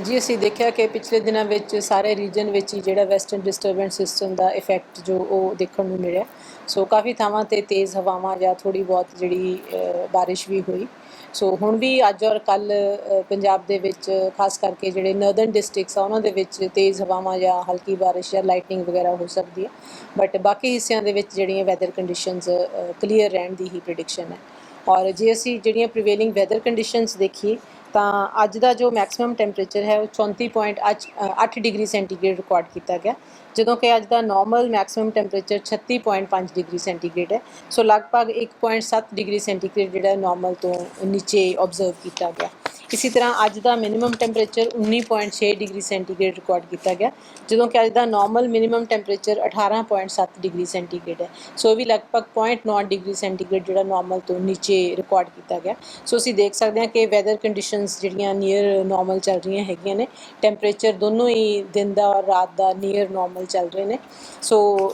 ਜੀ ਅਸੀਂ ਦੇਖਿਆ ਕਿ ਪਿਛਲੇ ਦਿਨਾਂ ਵਿੱਚ ਸਾਰੇ ਰੀਜਨ ਵਿੱਚ ਹੀ ਜਿਹੜਾ ਵੈਸਟਰਨ ਡਿਸਟਰਬੈਂਸ ਸਿਸਟਮ ਦਾ ਇਫੈਕਟ ਜੋ ਉਹ ਦੇਖਣ ਨੂੰ ਮਿਲਿਆ। ਸੋ ਕਾਫੀ ਥਾਵਾਂ ਤੇ ਤੇਜ਼ ਹਵਾਵਾਂ ਜਾਂ ਥੋੜੀ ਬਹੁਤ ਜਿਹੜੀ ਅ, ਬਾਰਿਸ਼ ਵੀ ਹੋਈ। ਸੋ ਹੁਣ ਵੀ ਅੱਜ ਔਰ ਕੱਲ ਪੰਜਾਬ ਦੇ ਵਿੱਚ ਖਾਸ ਕਰਕੇ ਜਿਹੜੇ ਨਰਦਰਨ ਡਿਸਟ੍ਰਿਕਟਸ ਆ ਉਹਨਾਂ ਦੇ ਵਿੱਚ ਤੇਜ਼ ਹਵਾਵਾਂ ਜਾਂ ਹਲਕੀ ਬਾਰਿਸ਼ ਜਾਂ ਲਾਈਟਨਿੰਗ ਵਗੈਰਾ ਹੋ ਸਕਦੀ ਹੈ। ਬਟ ਬਾਕੀ ਹਿੱਸਿਆਂ ਦੇ ਵਿੱਚ ਜਿਹੜੀਆਂ ਵੈਦਰ ਕੰਡੀਸ਼ਨਸ ਕਲੀਅਰ ਰਹਿਣ ਦੀ ਹੀ ਪ੍ਰੈਡਿਕਸ਼ਨ ਹੈ। ਔਰ ਜੇ ਅਸੀਂ ਜਿਹੜੀਆਂ ਪ੍ਰੀਵੇਲਿੰਗ ਵੈਦਰ ਕੰਡੀਸ਼ਨਸ ਦੇਖੀਏ ਤਾਂ ਅੱਜ ਦਾ ਜੋ ਮੈਕਸਿਮਮ ਟੈਂਪਰੇਚਰ ਹੈ, ਉਹ 34.8 ਡਿਗਰੀ ਸੈਂਟੀਗ੍ਰੇਡ ਰਿਕਾਰਡ ਕੀਤਾ ਗਿਆ। ਜਦੋਂ ਕਿ ਅੱਜ ਦਾ normal maximum temperature 36.5 degree centigrade ਹੈ। ਸੋ ਲਗਭਗ 1.7 ਡਿਗਰੀ ਸੈਂਟੀਗ੍ਰੇਡ ਜਿਹੜਾ ਨਾਰਮਲ ਤੋਂ ਨੀਚੇ ਆਬਜ਼ਰਵ ਕੀਤਾ ਗਿਆ। ਇਸੇ ਤਰ੍ਹਾਂ ਅੱਜ ਦਾ minimum temperature 19.6 degree centigrade record ਕੀਤਾ ਗਿਆ, ਜਦੋਂ ਕਿ ਅੱਜ ਦਾ normal minimum temperature 18.7 degree centigrade ਹੈ। ਸੋ ਇਹ ਵੀ ਲਗਭਗ 0.9 ਡਿਗਰੀ ਸੈਂਟੀਗ੍ਰੇਡ ਜਿਹੜਾ ਨਾਰਮਲ ਤੋਂ ਨੀਚੇ ਰਿਕਾਰਡ ਕੀਤਾ ਗਿਆ। ਸੋ ਅਸੀਂ ਦੇਖ ਸਕਦੇ ਹਾਂ ਕਿ ਵੈਦਰ ਕੰਡੀਸ਼ਨਸ ਜਿਹੜੀਆਂ ਨੀਅਰ ਨਾਰਮਲ ਚੱਲ ਰਹੀਆਂ ਹੈਗੀਆਂ ਨੇ ਟੈਂਪਰੇਚਰ ਦੋਨੋਂ ਹੀ ਦਿਨ ਦਾ ਔਰ ਰਾਤ ਦਾ ਨੀਅਰ ਨਾਰਮਲ ਚੱਲ ਰਹੇ ਨੇ। ਸੋ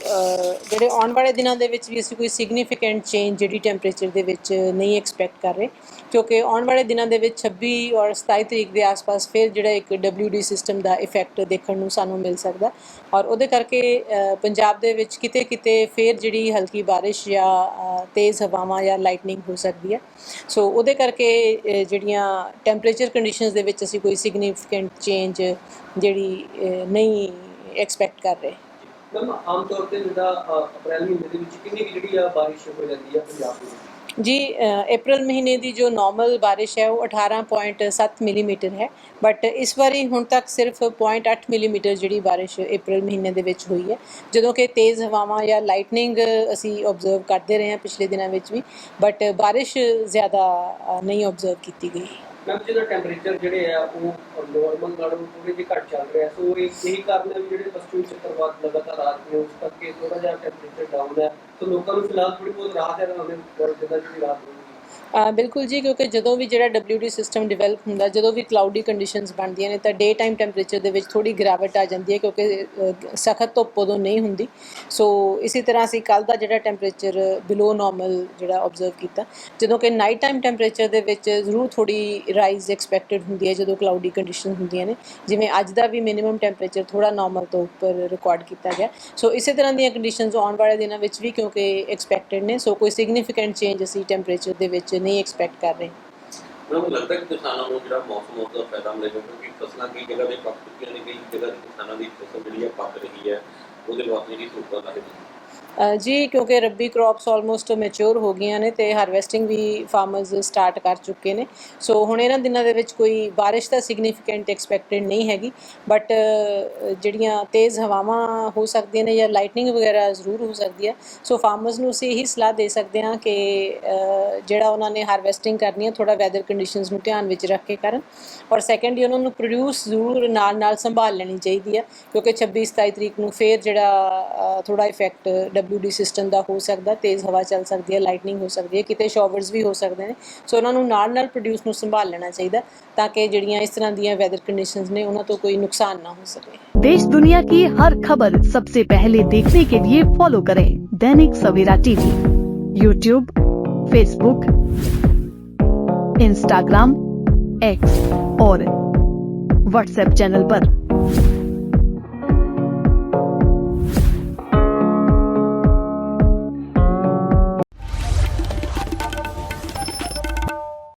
ਜਿਹੜੇ ਆਉਣ ਵਾਲੇ ਦਿਨਾਂ ਦੇ ਵਿੱਚ ਵੀ ਅਸੀਂ ਕੋਈ ਸਿਗਨੀਫੀਕੈਂਟ ਚੇਂਜ ਜਿਹੜੀ ਟੈਂਪਰੇਚਰ ਦੇ ਵਿੱਚ ਨਹੀਂ ਐਕਸਪੈਕਟ ਕਰ ਰਹੇ, ਕਿਉਂਕਿ ਆਉਣ ਵਾਲੇ ਦਿਨਾਂ ਦੇ ਵਿੱਚ 26 ਔਰ 27 ਤਰੀਕ ਦੇ ਆਸ-ਪਾਸ ਫਿਰ ਜਿਹੜਾ ਇੱਕ WD ਸਿਸਟਮ ਦਾ ਇਫੈਕਟ ਦੇਖਣ ਨੂੰ ਸਾਨੂੰ ਮਿਲ ਸਕਦਾ। ਔਰ ਉਹਦੇ ਕਰਕੇ ਪੰਜਾਬ ਦੇ ਵਿੱਚ ਕਿਤੇ-ਕਿਤੇ ਫਿਰ ਜਿਹੜੀ ਹਲਕੀ ਬਾਰਿਸ਼ ਜਾਂ ਤੇਜ਼ ਹਵਾਵਾਂ ਜਾਂ ਲਾਈਟਨਿੰਗ ਹੋ ਸਕਦੀ ਹੈ। ਸੋ ਉਹਦੇ ਕਰਕੇ ਜਿਹੜੀਆਂ ਟੈਂਪਰੇਚਰ ਕੰਡੀਸ਼ਨਸ ਦੇ ਵਿੱਚ ਅਸੀਂ ਕੋਈ ਸਿਗਨੀਫੀਕੈਂਟ ਚੇਂਜ ਜਿਹੜੀ ਨਹੀਂ ਐਕਸਪੈਕਟ ਕਰ ਰਹੇ। ਮੈਮ, ਆਮ ਤੌਰ ਤੇ ਜਿੱਦਾਂ ਅਪ੍ਰੈਲ ਮਹੀਨੇ ਦੇ ਵਿੱਚ ਕਿੰਨੀ ਜਿਹੜੀ ਆ ਬਾਰਿਸ਼ ਹੋ ਜਾਂਦੀ ਆ ਪੰਜਾਬ ਦੇ ਵਿੱਚ? ਜੀ ਅ, ਅਪ੍ਰੈਲ ਮਹੀਨੇ ਦੀ ਜੋ ਨਾਰਮਲ ਬਾਰਿਸ਼ ਹੈ ਉਹ 18.7 ਮਿਲੀਮੀਟਰ ਹੈ। ਬਟ ਇਸ ਵਾਰੀ ਹੁਣ ਤੱਕ ਸਿਰਫ 0.8 ਮਿਲੀਮੀਟਰ ਜਿਹੜੀ ਬਾਰਿਸ਼ ਅਪ੍ਰੈਲ ਮਹੀਨੇ ਦੇ ਵਿੱਚ ਹੋਈ ਹੈ। ਜਦੋਂ ਕਿ ਤੇਜ਼ ਹਵਾਵਾਂ ਜਾਂ ਲਾਈਟਨਿੰਗ ਅਸੀਂ ਆਬਜ਼ਰਵ ਕਰਦੇ ਰਹੇ ਹਾਂ ਪਿਛਲੇ ਦਿਨਾਂ ਵਿੱਚ ਵੀ। ਬਟ ਬਾਰਿਸ਼ ਜ਼ਿਆਦਾ ਨਹੀਂ ਆਬਜ਼ਰਵ ਕੀਤੀ ਗਈ। ਮੈਮ, ਜਿਹਦਾ ਟੈਂਪਰੇਚਰ ਜਿਹੜੇ ਆ ਉਹ ਨੋਰਮਲ ਨਾਲੋਂ ਥੋੜੇ ਜਿਹਾ ਘੱਟ ਚੱਲ ਰਿਹਾ, ਸੋ ਇਹ ਇਹੀ ਕਾਰਨ ਹੈ ਵੀ ਜਿਹੜੇ ਪਸ਼ਚਮੀ ਚੱਕਰਵਾਤ ਲਗਾਤਾਰ ਆ ਰਹੇ ਨੇ ਉਸ ਕਰਕੇ ਥੋੜਾ ਜਿਹਾ ਟੈਂਪਰੇਚਰ ਡਾਊਨ ਹੈ। ਸੋ ਲੋਕਾਂ ਨੂੰ ਫਿਲਹਾਲ ਥੋੜੀ ਬਹੁਤ ਰਾਹਤ ਹੈ ਉਹਨਾਂ ਦੇ ਜਿੱਦਾਂ ਜਿਹੜੀ ਰਾਤ ਹੋਊਗੀ ਬਿਲਕੁਲ ਜੀ, ਕਿਉਂਕਿ ਜਦੋਂ ਵੀ ਜਿਹੜਾ WD ਸਿਸਟਮ ਡਿਵੈਲਪ ਹੁੰਦਾ, ਜਦੋਂ ਵੀ ਕਲਾਉਡੀ ਕੰਡੀਸ਼ਨਸ ਬਣਦੀਆਂ ਨੇ, ਤਾਂ ਡੇ ਟਾਈਮ ਟੈਂਪਰੇਚਰ ਦੇ ਵਿੱਚ ਥੋੜੀ ਗਿਰਾਵਟ ਆ ਜਾਂਦੀ ਹੈ, ਕਿਉਂਕਿ ਸਖਤ ਧੁੱਪ ਉਦੋਂ ਨਹੀਂ ਹੁੰਦੀ। ਸੋ ਇਸੇ ਤਰ੍ਹਾਂ ਅਸੀਂ ਕੱਲ ਦਾ ਜਿਹੜਾ ਟੈਂਪਰੇਚਰ ਬਿਲੋ ਨਾਰਮਲ ਜਿਹੜਾ ਆਬਜ਼ਰਵ ਕੀਤਾ, ਜਦੋਂ ਕਿ ਨਾਈਟ ਟਾਈਮ ਟੈਂਪਰੇਚਰ ਦੇ ਵਿੱਚ ਜ਼ਰੂਰ ਥੋੜੀ ਰਾਈਜ਼ ਐਕਸਪੈਕਟਡ ਹੁੰਦੀ ਹੈ, ਜਦੋਂ ਕਲਾਉਡੀ ਕੰਡੀਸ਼ਨ ਹੁੰਦੀਆਂ ਨੇ। ਜਿਵੇਂ ਅੱਜ ਦਾ ਵੀ ਮਿਨੀਮਮ ਟੈਂਪਰੇਚਰ ਥੋੜਾ ਨਾਰਮਲ ਤੋਂ ਉੱਪਰ ਰਿਕਾਰਡ ਕੀਤਾ ਗਿਆ। ਸੋ ਇਸੇ ਤਰ੍ਹਾਂ ਦੀਆਂ ਕੰਡੀਸ਼ਨਸ ਆਉਣ ਵਾਲੇ ਦਿਨਾਂ ਵਿੱਚ ਵੀ ਕਿਉਂਕਿ ਐਕਸਪੈਕਟਡ ਨੇ ਸੋ ਕੋਈ ਸਿਗਨੀਫੀਕੈਂਟ ਚੇਂਜ ਅਸੀਂ ਟੈਂਪਰੇਚਰ ਦੇ ਵਿੱਚ ਨਹੀਂ ਐਕਸਪੈਕਟ ਕਰ ਰਹੇ। ਮੈਨੂੰ ਲੱਗਦਾ ਕਿ ਕਿਸਾਨਾਂ ਨੂੰ ਜਿਹੜਾ ਮੌਸਮ ਉਸ ਫਾਇਦਾ ਮਿਲੇਗਾ ਕਿਉਂਕਿ ਫਸਲਾਂ ਕਈ ਜਗ੍ਹਾ ਤੇ ਪੱਕ ਚੁੱਕੀਆਂ ਨੇ, ਕਈ ਜਗ੍ਹਾ ਤੇ ਕਿਸਾਨਾਂ ਦੀ ਫਸਲ ਜਿਹੜੀ ਆ ਪੱਕ ਰਹੀ ਹੈ, ਉਹਦੇ ਵਾਸਤੇ ਜਿਹੜੀ ਸਹੂਲਤ ਲੱਗ ਜੀ, ਕਿਉਂਕਿ ਰੱਬੀ ਕ੍ਰੌਪਸ ਆਲਮੋਸਟ ਮੈਚੁਰ ਹੋ ਗਈਆਂ ਨੇ ਤੇ ਹਾਰਵੈਸਟਿੰਗ ਵੀ ਫਾਰਮਰਸ ਸਟਾਰਟ ਕਰ ਚੁੱਕੇ ਨੇ। ਸੋ ਹੁਣ ਇਹਨਾਂ ਦਿਨਾਂ ਦੇ ਵਿੱਚ ਕੋਈ ਬਾਰਿਸ਼ ਦਾ ਸਿਗਨੀਫੀਕੈਂਟ ਐਕਸਪੈਕਟਡ ਨਹੀਂ ਹੈਗੀ ਬਟ ਜਿਹੜੀਆਂ ਤੇਜ਼ ਹਵਾਵਾਂ ਹੋ ਸਕਦੀਆਂ ਨੇ ਜਾਂ ਲਾਈਟਨਿੰਗ ਵਗੈਰਾ ਜ਼ਰੂਰ ਹੋ ਸਕਦੀ ਹੈ। ਸੋ ਫਾਰਮਰਸ ਨੂੰ ਅਸੀਂ ਇਹੀ ਸਲਾਹ ਦੇ ਸਕਦੇ ਹਾਂ ਕਿ ਜਿਹੜਾ ਉਹਨਾਂ ਨੇ ਹਾਰਵੈਸਟਿੰਗ ਕਰਨੀ ਹੈ ਥੋੜਾ ਵੈਦਰ ਕੰਡੀਸ਼ਨਸ ਨੂੰ ਧਿਆਨ ਵਿੱਚ ਰੱਖ ਕੇ ਕਰਨ। ਔਰ ਸੈਕੰਡਲੀ ਉਹਨਾਂ ਨੂੰ ਪ੍ਰੋਡਿਊਸ ਜ਼ਰੂਰ ਨਾਲ ਨਾਲ ਸੰਭਾਲ ਲੈਣੀ ਚਾਹੀਦੀ ਹੈ, ਕਿਉਂਕਿ 26 27 ਤਰੀਕ ਨੂੰ ਫੇਰ ਜਿਹੜਾ ਥੋੜਾ ਇਫੈਕਟ WD ਸਿਸਟਮ ਦਾ ਹੋ ਸਕਦਾ ਤੇਜ਼ ਹਵਾ ਚੱਲ ਸਕਦੀ ਹੈ ਲਾਈਟਨਿੰਗ ਹੋ ਸਕਦੀ ਹੈ ਕਿਤੇ ਸ਼ਾਵਰਸ ਵੀ ਹੋ ਸਕਦੇ ਨੇ ਸੋ ਉਹਨਾਂ ਨੂੰ ਨਾਲ ਨਾਲ ਪ੍ਰੋਡਿਊਸ ਨੂੰ ਸੰਭਾਲ ਲੈਣਾ ਚਾਹੀਦਾ ਤਾਂ ਕਿ ਜਿਹੜੀਆਂ ਇਸ ਤਰ੍ਹਾਂ ਦੀਆਂ ਵੈਦਰ ਕੰਡੀਸ਼ਨਸ ਨੇ ਉਹਨਾਂ ਤੋਂ ਕੋਈ ਨੁਕਸਾਨ ਨਾ ਹੋ ਸਕੇ देश दुनिया की हर खबर सबसे पहले देखने के लिए फॉलो करें Dainik Savera TV YouTube Facebook Instagram X और व्हाट्सएप चैनल पर।